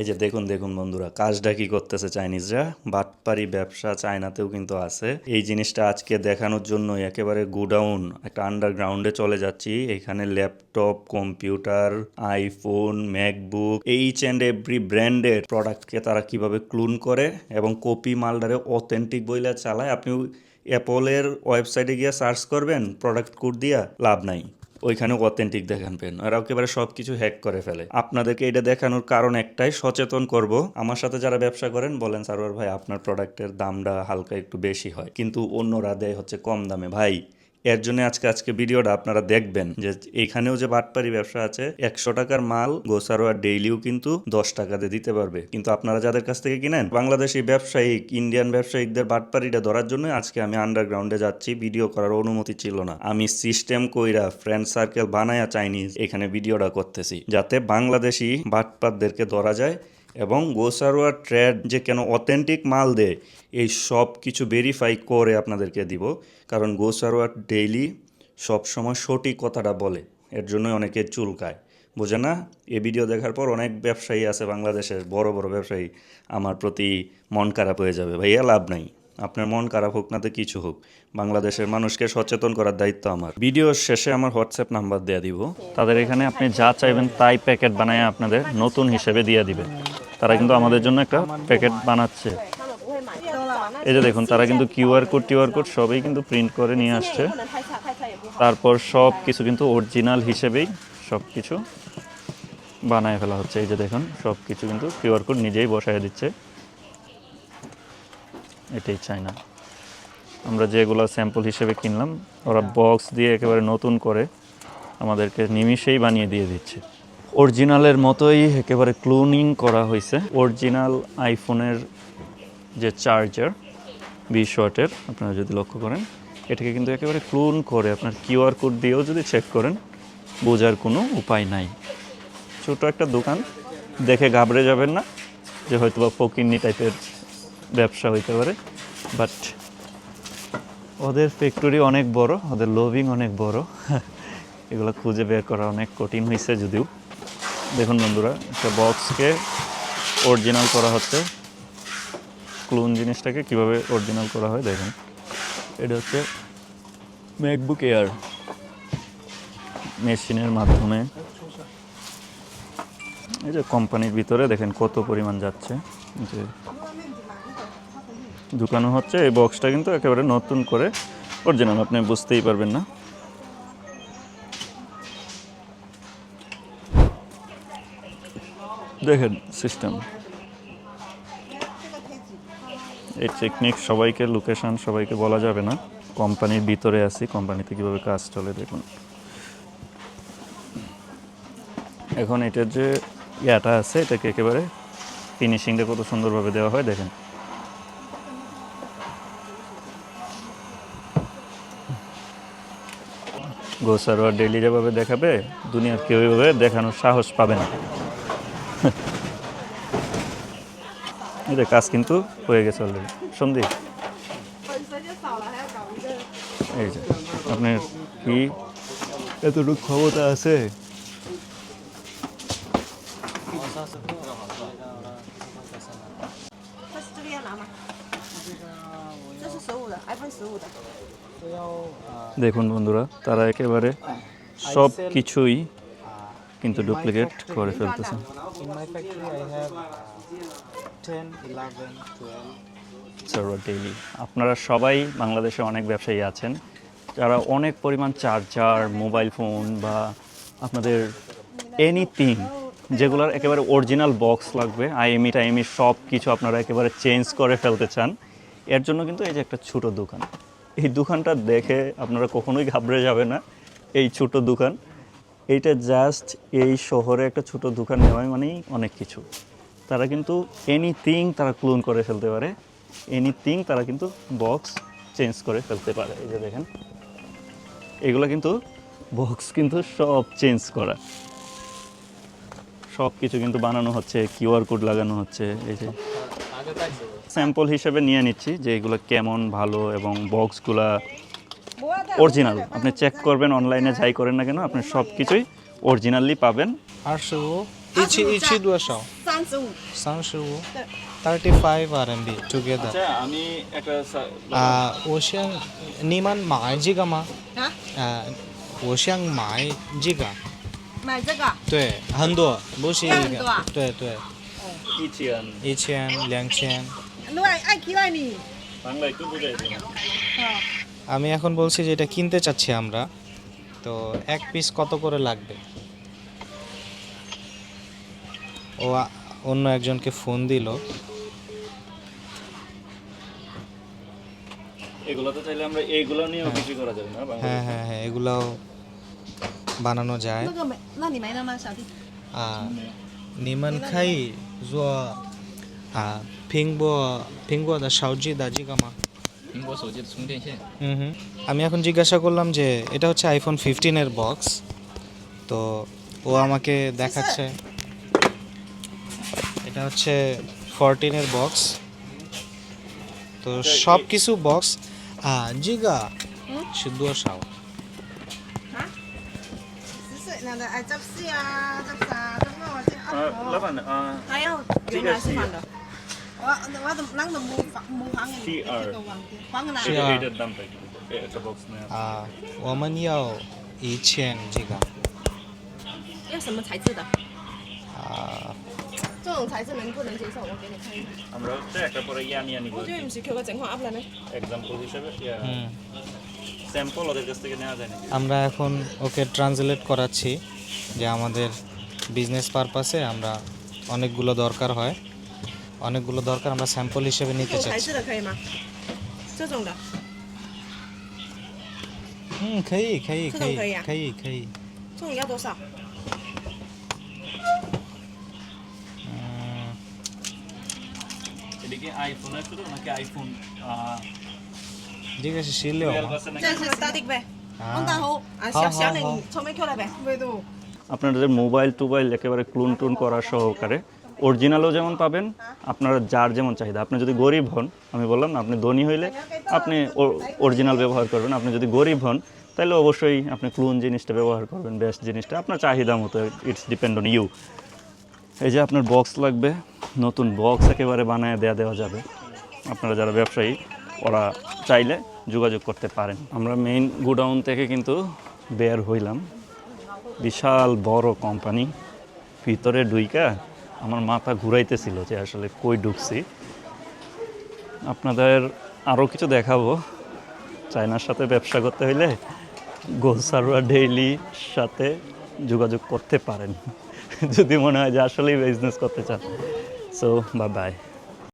এই যে দেখুন দেখুন বন্ধুরা, কাজটা কি করতেছে চাইনিজরা? বাটপারি ব্যবসা চায়নাতেও কিন্তু আছে। এই জিনিসটা আজকে দেখানোর জন্য একেবারে গুডাউন, একটা আন্ডারগ্রাউন্ডে চলে যাচ্ছি। এখানে laptop, computer, iPhone, MacBook, each and every ব্র্যান্ডের প্রোডাক্টকে তারা কীভাবে ক্লুন করে এবং কপি মালদারে অথেন্টিক বইলা চালায়। আপনি অ্যাপলের ওয়েবসাইটে গিয়ে সার্চ করবেন, প্রোডাক্ট কোড দিয়া লাভ নাই। ওইখানে অথেন্টিক দেখান পেন। আর একেবারে সব কিছু হ্যাক করে ফেলে। আপনাদেরকে এটা দেখানোর কারণ একটাই, সচেতন করব। আমার সাথে যারা ব্যবসা করেন, বলেন, সারোয়ার ভাই, আপনার প্রোডাক্টের দামটা হালকা একটু বেশি হয়। কিন্তু অন্যরা দেয় হচ্ছে কম দামে। ভাই এর জন্য আজকে আজকে ভিডিওটা আপনারা দেখবেন যে এখানেও যে বাটপারি ব্যবসা আছে, একশো টাকার মাল গোসারোয়ার ডেইলিও কিন্তু দশ টাকাতে দিতে পারবে। কিন্তু আপনারা যাদের কাছ থেকে কিনেন, বাংলাদেশি ব্যবসায়িক, ইন্ডিয়ান ব্যবসায়িকদের বাটপারিটা ধরার জন্য আজকে আমি আন্ডারগ্রাউন্ডে যাচ্ছি, ভিডিও করার অনুমতি ছিল না। আমি সিস্টেম কইরা ফ্রেন্ড সার্কেল বানায়া চাইনিজ এখানে ভিডিওটা করতেছি, যাতে বাংলাদেশি বাটপারদেরকে ধরা যায় এবং গোসারোয়া ট্রেড যে কেন অথেন্টিক মাল দেয়, এই সব কিছু ভেরিফাই করে আপনাদেরকে দিব। কারণ গোসারোয়া ডেইলি সবসময় সঠিক কথাটা বলে, এর জন্যই অনেকে চুলকায়। বোঝে না? এ ভিডিও দেখার পর অনেক ব্যবসায়ী আছে বাংলাদেশের, বড় বড় ব্যবসায়ী, আমার প্রতি মন খারাপ হয়ে যাবে। ভাইয়া, লাভ নাই। আপনার মন খারাপ হোক না তো কিছু হোক, বাংলাদেশের মানুষকে সচেতন করার দায়িত্ব আমার। ভিডিওর শেষে আমার হোয়াটসঅ্যাপ নাম্বার দেওয়া দিব। তাদের এখানে আপনি যা চাইবেন তাই প্যাকেট বানায় আপনাদের নতুন হিসেবে দিয়ে দিবে। তারা কিন্তু আমাদের জন্য একটা প্যাকেট বানাচ্ছে। এই যে দেখুন, তারা কিন্তু কিউআর কোড টিউআর কোড সবই কিন্তু প্রিন্ট করে নিয়ে আসছে। তারপর সব কিছু কিন্তু অরিজিনাল হিসেবেই সব কিছু বানায় ফেলা হচ্ছে। এই যে দেখুন সব কিছু কিন্তু কিউআর কোড নিজেই বসায় দিচ্ছে। এটাই চাই না। আমরা যেগুলো স্যাম্পল হিসেবে কিনলাম ওরা বক্স দিয়ে একেবারে নতুন করে আমাদেরকে নিমিষেই বানিয়ে দিয়ে দিচ্ছে। অরিজিনালের মতোই একেবারে ক্লোনিং করা হয়েছে। অরিজিনাল আইফোনের যে চার্জার বিশ ওয়াটের আপনারা যদি লক্ষ্য করেন এটাকে কিন্তু একেবারে ক্লোন করে আপনার কিউআর কোড দিয়েও যদি চেক করেন বোঝার কোনো উপায় নাই। ছোট একটা দোকান দেখে ঘাবড়ে যাবেন না যে হয়তো বা ফকিন্নি টাইপের ব্যবসা হইতে পারে বাট ওদের ফ্যাক্টরি অনেক বড়, ওদের লোভিং অনেক বড়। এগুলো খুঁজে বের করা অনেক কঠিন হয়েছে যদিও। দেখুন বন্ধুরা, একটা বক্সকে অরিজিনাল করা হচ্ছে। ক্লোন জিনিসটাকে কীভাবে অরিজিনাল করা হয় দেখুন। এটা হচ্ছে ম্যাকবুক এয়ার মেশিনের মাধ্যমে। এই যে কোম্পানির ভিতরে দেখেন কত পরিমাণ যাচ্ছে। যে ঢুকানো হচ্ছে। এই বক্সটা কিন্তু একেবারে নতুন করে অরিজিনাল আপনি বুঝতেই পারবেন না। দেখেন সিস্টেম এই টেকনিক সবাইকে লোকেশান সবাইকে বলা যাবে না। কোম্পানির ভিতরে আছি, কোম্পানিতে কীভাবে কাজ চলে দেখুন। এখন এটার যে ইয়াটা আছে, এটাকে একেবারে ফিনিশিংটা কত সুন্দরভাবে দেওয়া হয়, দেখেন। গোসারোয়া ডেলি যেভাবে দেখাবে দুনিয়ার কেউ এভাবে দেখানোর সাহস পাবে না। এটা কাজ কিন্তু হয়ে গেছে অলরেডি সন্দীপ। এই যে আপনার কি এতটুকু ক্ষমতা আছে? দেখুন বন্ধুরা তারা একেবারে সব কিছুই কিন্তু ডুপ্লিকেট করে ফেলতেছে। আপনারা সবাই বাংলাদেশে অনেক ব্যবসায়ী আছেন। যারা অনেক পরিমাণ চার্জার মোবাইল ফোন বা আপনাদের এনিথিং যেগুলোর একেবারে অরিজিনাল বক্স লাগবে আইএমই টাইমি সব কিছু আপনারা একেবারে চেঞ্জ করে ফেলতে চান। এর জন্য কিন্তু এই যে একটা ছোটো দোকান। এই দোকানটা দেখে আপনারা কখনোই ঘাবড়ে যাবে না। এই ছোট দোকান, এইটা জাস্ট এই শহরে একটা ছোট দোকান নেওয়াই মানেই অনেক কিছু। তারা কিন্তু এনিথিং তারা ক্লোন করে ফেলতে পারে এনিথিং তারা কিন্তু বক্স চেঞ্জ করে ফেলতে পারে। এই যে দেখেন, এগুলো কিন্তু বক্স কিন্তু সব চেঞ্জ করা। সব কিছু কিন্তু বানানো হচ্ছে কিউআর কোড লাগানো হচ্ছে, এই যে। স্যাম্পল হিসেবে নিয়ে নিচ্ছি যে এগুলো কেমন ভালো এবং বক্সগুলা অরিজিনাল আপনি চেক করবেন অনলাইনে যাই করেন না কেন আপনি সব কিছুই অরিজিনালি পাবেন 二十五，一期一期多少？三 三十五，三十五对，thirty five RMB together。 আচ্ছা আমি একটা 啊，我想你们买这个吗？啊，啊，我想买这个，买这个，对，很多，不是一个要很多啊，对对， ই চিয়ান 一千、两千。你爱爱起来你， বাংলা একটু বুঝাইছি না 哦， আমি এখন বলছি যে এটা কিনতে চাচ্ছি আমরা তো এক পিস কত করে লাগবে ও আ- অন্য একজনকে ফোন দিল এগুলো তো চাইলে আমরা এইগুলো নিয়েও বিক্রি করা যাবে না বাংলা হ্যাঁ হ্যাঁ হ্যাঁ এগুলাও বানানো যায় 那个没，那你没了吗，小弟？ আর নিমন খাই জো আ পিংব পিংব দা সাউজি দা জিগামা 苹果手机的充电线。 হুম হুম আমি এখন জিজ্ঞাসা করলাম যে এটা হচ্ছে আইফোন ফিফটিনের বক্স তো ও আমাকে দেখাচ্ছে এটা হচ্ছে ফরটিনের বক্স তো সব কিছু বক্স জিগা শুদ্ধ সাও 十岁 个哎，啊，老板的啊。他要原来是满的。我我我。个？个。啊，我们要一千这个。要什么材质的？啊。这种材质能不能接受？我给你看一下。 আমরা হচ্ছে একটা পরে ইয়া নিয়ে নিব 我觉得不是 Q 个整块 up 了没？ এক্সাম্পল হিসেবে হুম স্যাম্পল ওদের কাছ থেকে নেওয়া যায় নাকি আমরা এখন ওকে ট্রান্সলেট করাচ্ছি যে আমাদের বিজনেস পারপাসে আমরা অনেকগুলো দরকার হয় অনেকগুলো দরকার আমরা স্যাম্পল হিসেবে 这 নিতে 种材 চাচ্ছি 质的可以吗？这种的， হুম খাই খাই这种 খাই 可以啊 খাই খাই 这种要多少？ এটা কি আইফোনের শুধু নাকি আইফোন জিজ্ঞাসা শিলেও 12 আছে নাকি 这是大滴呗，往大头啊，好小小的好好你从没 Q 了呗，维度。 আপনাদের মোবাইল টোবাইল একেবারে ক্লুন টুন করা সহকারে অরিজিনালও যেমন পাবেন আপনারা যার যেমন চাহিদা আপনি যদি গরিব হন আমি বললাম না আপনি ধনী হইলে আপনি অরিজিনাল ব্যবহার করবেন আপনি যদি গরিব হন তাহলে অবশ্যই আপনি ক্লুন জিনিসটা ব্যবহার করবেন বেস্ট জিনিসটা আপনার চাহিদা মতো ইটস ডিপেন্ড অন ইউ এই যে আপনার বক্স লাগবে, নতুন বক্স একেবারে বানায় দেয়া দেওয়া যাবে। আপনারা যারা ব্যবসায়ী, ওরা চাইলে যোগাযোগ করতে পারেন। আমরা মেইন গোডাউন থেকে কিন্তু বের হইলাম। বিশাল বড় কোম্পানি ভিতরে ডুইকা আমার মাথা ঘুরাইতেছিল যে আসলে কই ঢুকছি। আপনাদের আরও কিছু দেখাবো। চায়নার সাথে ব্যবসা করতে হইলে গোলসারোয়া ডেইলির সাথে যোগাযোগ করতে পারেন। যদি মনে হয় যে আসলেই বিজনেস করতে চান সো বা বাই